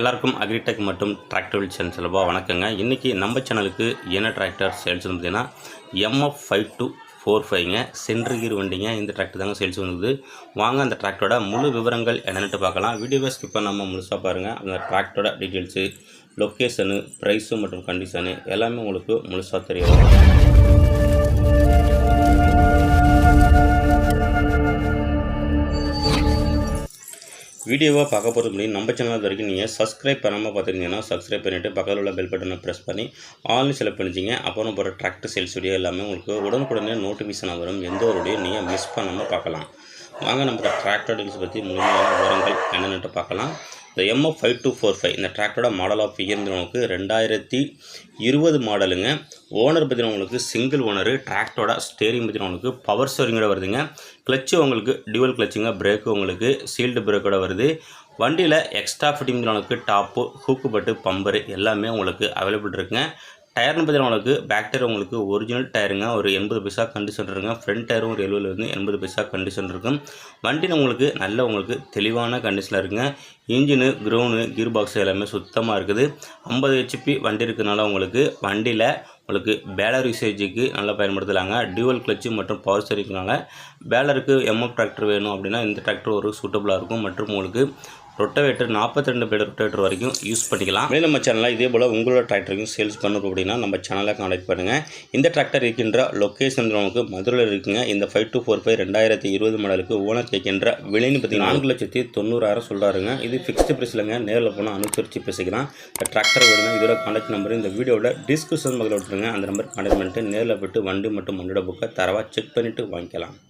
எல்லாருக்கும் அக்ரிடெக் மற்றும் tractor channel செலவா வணக்கங்க. இன்றைக்கி நம்ம சேனலுக்கு என்ன டிராக்டர் சேல்ஸ் வந்து பார்த்தீங்கன்னா M F five two four ஃபைவ்ங்க சென்ட்ரிகீர் வண்டிங்க இந்த டிராக்டர் தாங்க சேல்ஸ் வந்துது. வாங்க அந்த டிராக்டரோட முழு விவரங்கள் என்னென்னு பார்க்கலாம். வீடியோவை ஸ்கிப் பண்ணாமல் முழுசாக பாருங்கள் அந்த டிராக்டரோட டீட்டெயில்ஸு லொக்கேஷனு ப்ரைஸு மற்றும் கண்டிஷனு எல்லாமே உங்களுக்கு முழுசாக தெரியும் வீடியோவை பார்க்க போகிறது முடியும் நம்ம சேனல் வரைக்கும் நீங்கள் சப்ஸ்கிரைப் பண்ணாமல் பார்த்துருந்தீங்கன்னா சப்ஸ்கிரைப் பண்ணிவிட்டு பக்கத்தில் உள்ள பெல் பட்டனை ப்ரெஸ் பண்ணி ஆல்னு செலக்ட் பண்ணிச்சிங்க அப்புறம் போகிற டிராக்டர் சேல்ஸ் வீடியோ எல்லாமே உங்களுக்கு உடனுக்குடனே நோட்டிஃபிகேஷன் வரும். எந்த ஒரு வீடியோ நீங்கள் மிஸ் பண்ணாமல் பார்க்கலாம். வாங்க நம்ம டிராக்டர் டீல்ஸ் பற்றி முழுமையான விவரங்கள் என்னென்னுட்டு பார்க்கலாம். இந்த M F five two four five இந்த டிராக்டரோட மாடல் ஆஃப் இயர்ந்து நமக்கு ரெண்டாயிரத்தி இருபது மாடலுங்க ஓனர் பற்றின உங்களுக்கு சிங்கிள் ஓனரு டிராக்டரோட ஸ்டேரிங் பற்றின உங்களுக்கு பவர் ஸ்டேரிங்கோட வருதுங்க. கிளச்சு உங்களுக்கு டியூவல் கிளச்சுங்க பிரேக்கு உங்களுக்கு சீல்டு பிரேக்கோட வருது. வண்டியில் எக்ஸ்ட்ரா ஃபிட்டிங் உங்களுக்கு டாப்பு ஹூக்கு பட்டு பம்பரு எல்லாமே உங்களுக்கு அவைலபிள் இருக்குங்க. டயர்னு பார்த்தீங்கன்னா உங்களுக்கு பேக் டயர் உங்களுக்கு ஒரிஜினல் டயருங்க ஒரு எண்பது பைசா கண்டிஷன் இருக்குங்க. ஃப்ரண்ட் டயரும் ஒரு எழுபதுலேருந்து எண்பது பைசா கண்டிஷன் இருக்கும் வண்டியில் உங்களுக்கு நல்ல உங்களுக்கு தெளிவான கண்டிஷனில் இருக்குங்க. இன்ஜினு க்ரௌனு கீர் பாக்ஸ் எல்லாமே சுத்தமாக இருக்குது. ஐம்பது ஹெச்பி வண்டி இருக்கிறனால உங்களுக்கு வண்டியில் உங்களுக்கு பேலர் யூசேஜுக்கு நல்லா பயன்படுத்தலாங்க. டியூவல் கிளச்சு மற்றும் பவர் ஸ்டேரிங்னால பேலருக்கு எம்எஃப் டிராக்டர் வேணும் அப்படின்னா இந்த டிராக்டர் ஒரு சூட்டபுளாக இருக்கும். மற்றும் உங்களுக்கு ரொட்டவேட்டர் நாற்பத்தி ரெண்டு பேர் ரொட்டவேட்டர் வரைக்கும் யூஸ் பண்ணிக்கலாம். மேலும் நம்ம சேனலில் இதே போல் உங்களோட டிராக்டருக்கும் சேல்ஸ் பண்ணணும் அப்படின்னா நம்ம சேனலை கான்டாக்ட் பண்ணுங்கள் இந்த டிராக்டர் இருக்கின்ற லொக்கேஷன் நமக்கு மதுரையில் இருக்குங்க. இந்த ஃபைவ் டூ ஃபோர் ஃபைவ் ரெண்டாயிரத்தி இருபது மாடலுக்கு ஓனர் கேட்கின்ற விலைன்னு பார்த்தீங்கன்னா நான்கு லட்சத்தி தொண்ணூறாயிரம் சொல்கிறாருங்க இது ஃபிக்ஸ்டு ப்ரைஸ்லங்க நேரில் போனால் அனுசரித்து பேசிக்கலாம். இந்த டிராக்டர் வேணுங்க இதோட கான்டாக்ட் நம்பர் இந்த வீடியோட டிஸ்கிரிப்ஷன் பக்கத்தில் விட்டுருங்க அந்த நம்பர் கான்டாக்ட் பண்ணிட்டு நேரில் போய்ட்டு வண்டி மட்டும் வண்டியோட புக்கை தரவாக செக் பண்ணிவிட்டு வாங்கிக்கலாம்.